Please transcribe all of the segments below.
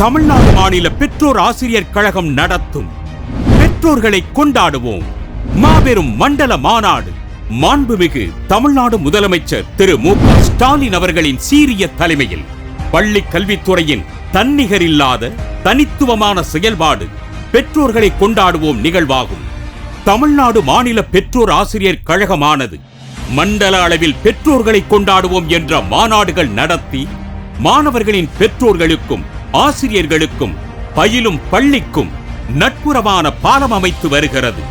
தமிழ்நாடு மாநில பெற்றோர் ஆசிரியர் கழகம் நடத்தும் பெற்றோர்களை கொண்டாடுவோம். மாபெரும் மண்டல மாநாடு. மாண்புமிகு தமிழ்நாடு முதலமைச்சர் திரு மு ஸ்டாலின் அவர்களின் சீரிய தலைமையில் பள்ளி கல்வித்துறையின் தன்னிகரில்லாத தனித்துவமான செயல்பாடு பெற்றோர்களை கொண்டாடுவோம் நிகழ்வாகும். தமிழ்நாடு மாநில பெற்றோர் ஆசிரியர் கழகமானது மண்டல அளவில் பெற்றோர்களை கொண்டாடுவோம் என்ற மாநாடுகள் நடத்தி மாணவர்களின் பெற்றோர்களுக்கும் ஆசிரியர்களுக்கும் பயிலும் பள்ளிக்கும் நட்புறவான பாலம் அமைத்து வருகிறது.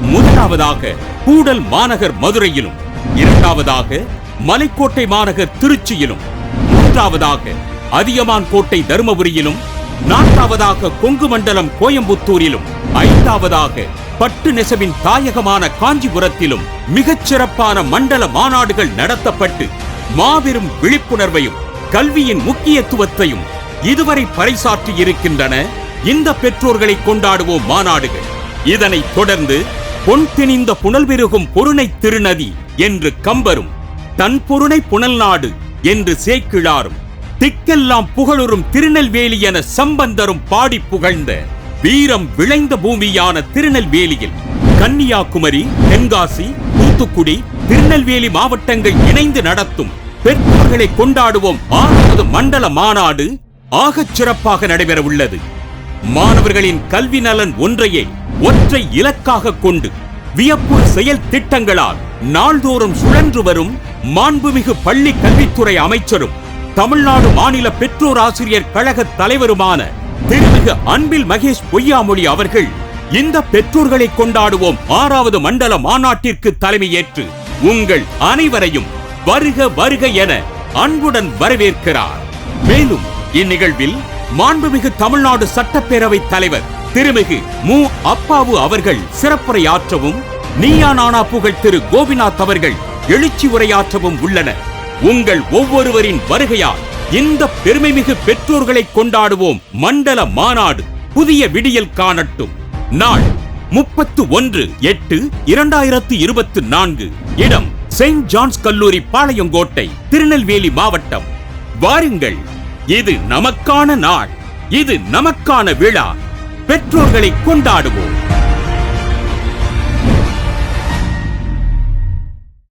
முதலாவதாக கூடல் மாநகர் மதுரையிலும் இரண்டாவதாக மலைக்கோட்டை மாநகர் திருச்சியிலும் மூன்றாவதாக அதியமான் கோட்டை தருமபுரியிலும் நான்காவதாக கொங்கு மண்டலம் கோயம்புத்தூரிலும் ஐந்தாவதாக பட்டு நெசவின் தாயகமான காஞ்சிபுரத்திலும் மிகச் சிறப்பான மண்டல மாநாடுகள் நடத்தப்பட்டு மாபெரும் விழிப்புணர்வையும் கல்வியின் முக்கியத்துவத்தையும் இதுவரை பறைசாற்றி இருக்கின்றன. இந்த பெற்றோர்களை கொண்டாடுவோம் மாநாடுகள். இதனை தொடர்ந்து பொன் திணிந்த புனல் பெருகும் பொருணை திருநதி என்று கம்பரும் தன் பொருணை புனல் நாடு என்று சேக்கிழாரும் திக்கெல்லாம் புகழுறும் திருநெல்வேலி என சம்பந்தரும் பாடி புகழ்ந்த வீரம் விளைந்த பூமியான திருநெல்வேலியில் கன்னியாகுமரி தென்காசி தூத்துக்குடி திருநெல்வேலி மாவட்டங்கள் இணைந்து நடத்தும் பெற்றோர்களை கொண்டாடுவோம் ஆறாவது மண்டல மாநாடு ஆகச் சிறப்பாக நடைபெற உள்ளது மாணவர்களின் கல்வி நலன் ஒன்றையே ஒற்றை இலக்காக கொண்டு வியப்பு செயல் திட்டங்களால் நாள்தோறும் சுழன்று வரும் மாண்புமிகு பள்ளி கல்வித்துறை அமைச்சரும் தமிழ்நாடு மாநில பெற்றோர் ஆசிரியர் கழக தலைவருமான திருமிகு அன்பில் மகேஷ் பொய்யாமொழி அவர்கள் இந்த பெற்றோர்களை கொண்டாடுவோம் ஆறாவது மண்டல மாநாட்டிற்கு தலைமையேற்று உங்கள் அனைவரையும் வருக வருக என அன்புடன் வரவேற்கிறார். மேலும் இந்நிகழ்வில் மாண்புமிகு தமிழ்நாடு சட்டப்பேரவை தலைவர் திருமிகு மு. அப்பாவு அவர்கள் சிறப்புரையாற்றவும் நீயா நானா புகழ் திரு. கோபிநாத் அவர்கள் எழுச்சி உரையாற்றவும் உள்ளனர். உங்கள் ஒவ்வொருவரின் வருகையால் இந்த பெருமைமிகு பெற்றோர்களை கொண்டாடுவோம் மண்டல மாநாடு புதிய விடியல் காணட்டும். நாள் முப்பத்து ஒன்று எட்டு இரண்டாயிரத்து இருபத்து நான்கு. இடம் செயின்ட் ஜான்ஸ் கல்லூரி பாளையங்கோட்டை திருநெல்வேலி மாவட்டம். வாருங்கள். இது நமக்கான நாள். இது நமக்கான விழா. பெற்றோர்களை கொண்டாடுவோம்.